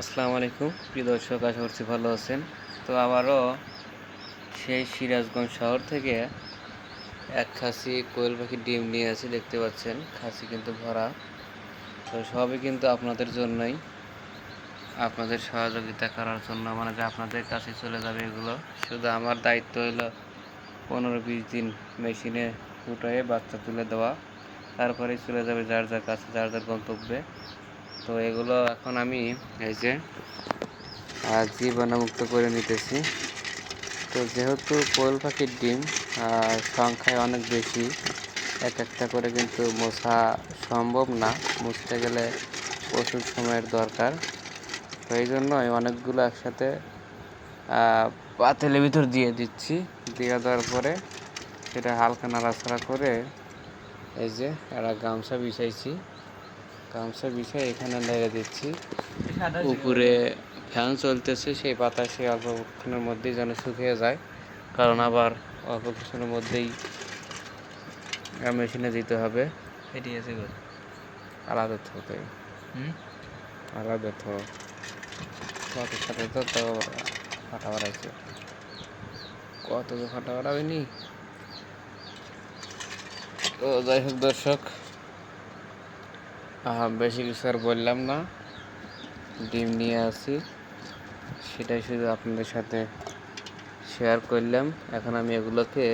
আসসালামু আলাইকুম। প্রিয় দর্শক, আশা করছি ভালো আছেন। তো আবারও সেই সিরাজগঞ্জ শহর থেকে এক খাসি কোয়েল পাখির ডিম নিয়ে আসি, দেখতে পাচ্ছেন। খাসি কিন্তু ভরা। তো সবই কিন্তু আপনাদের জন্যই, আপনাদের সহযোগিতা করার জন্য। মানে যে আপনাদের কাছে চলে যাবে এগুলো। শুধু আমার দায়িত্ব হলো পনেরো বিশ দিন মেশিনে ফুটায়ে বাচ্চা তুলে দেওয়া। তারপরেই চলে যাবে যার যার কাছে, যার যার গন্তব্যে। তো এগুলো এখন আমি এই যে জীবাণুমুক্ত করে নিতেছি। তো যেহেতু কোয়েল পাখির ডিম সংখ্যায় অনেক বেশি, এক একটা করে কিন্তু মোছা সম্ভব না। মুছতে গেলে প্রচুর সময়ের দরকার। তো এই জন্যই অনেকগুলো একসাথে পাতিলের ভিতর দিয়ে দিচ্ছি। দিয়ে দেওয়ার পরে সেটা হালকা নাড়াচাড়া করে এই যে একটা গামছা বিছাইছি। গামছা বিষয় এখানে লেগে দিচ্ছি। উপরে ফ্যান চলতেছে সেই পাতা বাতাসে অল্পক্ষণের মধ্যেই যেন শুকিয়ে যায়। কারণ আবার অল্প কিছুক্ষণের মধ্যেই মেশিনে দিতে হবে। আলাদা থতে আলাদা থ কত সাথে তো তো ফাটা বাড়াইছে। কত তো ফাটা বাড়াবেনি। তো যাই হোক দর্শক বেশি কিছু আর বললাম না। ডিম নিয়ে আসি। সেটাই শুধু আপনাদের সাথে শেয়ার করলাম। এখন আমি এগুলোকে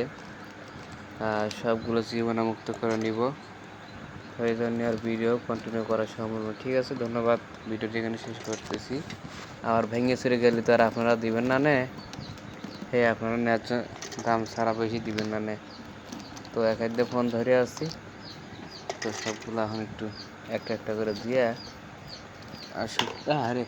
সবগুলো জীবাণুমুক্ত করে নিব। এই জন্য আর ভিডিও কন্টিনিউ করা সম্ভব। ঠিক আছে, ধন্যবাদ। ভিডিওটি এখানে শেষ করতেছি। আর ভেঙে চুরে গেলে তো আর আপনারা দিবেন না নে? হে, আপনারা ন্যায্য দাম ছাড়া বেশি দিবেন না নে? তো এক ফোন ধরে আসছি তো সবগুলো এখন একটু একটা একটা করে দিয়ে আসুক। আরে।